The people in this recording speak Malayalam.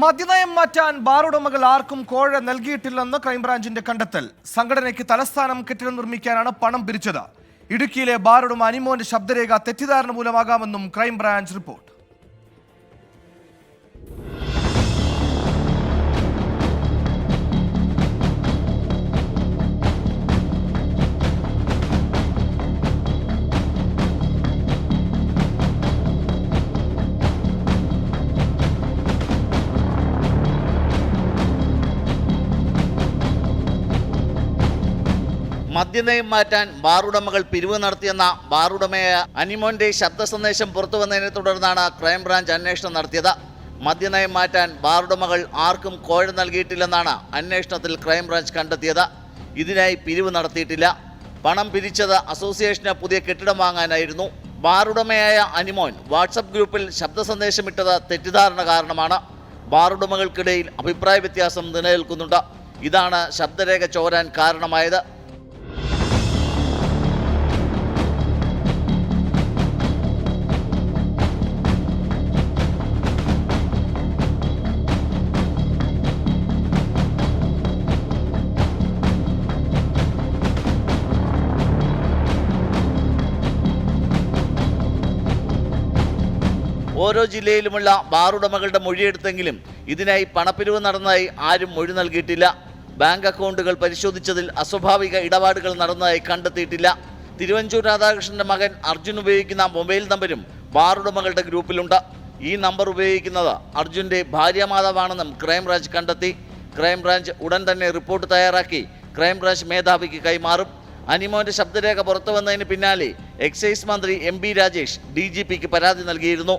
മദ്യനയം മാറ്റാൻ ബാറുടമകൾ ആർക്കും കോഴ നൽകിയിട്ടില്ലെന്ന് ക്രൈംബ്രാഞ്ചിന്റെ കണ്ടെത്തൽ. സംഘടനയ്ക്ക് തലസ്ഥാനം കെട്ടിടം നിർമ്മിക്കാനാണ് പണം പിരിച്ചത്. ഇടുക്കിയിലെ ബാറുടമ അനിമോന്റെ ശബ്ദരേഖ തെറ്റിദ്ധാരണ മൂലമാകാമെന്നും ക്രൈംബ്രാഞ്ച് റിപ്പോർട്ട്. മദ്യനയം മാറ്റാൻ ബാറുടമകൾ പിരിവ് നടത്തിയെന്ന ബാറുടമയായ അനിമോന്റെ ശബ്ദ സന്ദേശം പുറത്തു വന്നതിനെ തുടർന്നാണ് ക്രൈംബ്രാഞ്ച് അന്വേഷണം നടത്തിയത്. മദ്യനയം മാറ്റാൻ ബാറുടമകൾ ആർക്കും കോഴ നൽകിയിട്ടില്ലെന്നാണ് അന്വേഷണത്തിൽ ക്രൈംബ്രാഞ്ച് കണ്ടെത്തിയത്. ഇതിനായി പിരിവ് നടത്തിയിട്ടില്ല. പണം പിരിച്ചത് അസോസിയേഷന് പുതിയ കെട്ടിടം വാങ്ങാനായിരുന്നു. ബാറുടമയായ അനിമോൻ വാട്സപ്പ് ഗ്രൂപ്പിൽ ശബ്ദ സന്ദേശമിട്ടത് തെറ്റിദ്ധാരണ കാരണമാണ്. ബാറുടമകൾക്കിടയിൽ അഭിപ്രായ വ്യത്യാസം നിലനിൽക്കുന്നുണ്ട്. ഇതാണ് ശബ്ദരേഖ ചോരാൻ കാരണമായത്. ഓരോ ജില്ലയിലുമുള്ള ബാറുടമകളുടെ മൊഴിയെടുത്തെങ്കിലും ഇതിനായി പണപ്പിരിവ് നടന്നതായി ആരും മൊഴി നൽകിയിട്ടില്ല. ബാങ്ക് അക്കൗണ്ടുകൾ പരിശോധിച്ചതിൽ അസ്വാഭാവിക ഇടപാടുകൾ നടന്നതായി കണ്ടെത്തിയിട്ടില്ല. തിരുവഞ്ചൂർ രാധാകൃഷ്ണന്റെ മകൻ അർജുൻ ഉപയോഗിക്കുന്ന മൊബൈൽ നമ്പരും ബാറുടമകളുടെ ഗ്രൂപ്പിലുണ്ട്. ഈ നമ്പർ ഉപയോഗിക്കുന്നത് അർജുന്റെ ഭാര്യമാതാവാണെന്നും ക്രൈംബ്രാഞ്ച് കണ്ടെത്തി. ക്രൈംബ്രാഞ്ച് ഉടൻ തന്നെ റിപ്പോർട്ട് തയ്യാറാക്കി. ക്രൈംബ്രാഞ്ച് മേധാവിക്ക് കൈമാറും. അനിമോന്റെ ശബ്ദരേഖ പുറത്തു വന്നതിന് പിന്നാലെ എക്സൈസ് മന്ത്രി എം ബി രാജേഷ് ഡി പരാതി നൽകിയിരുന്നു.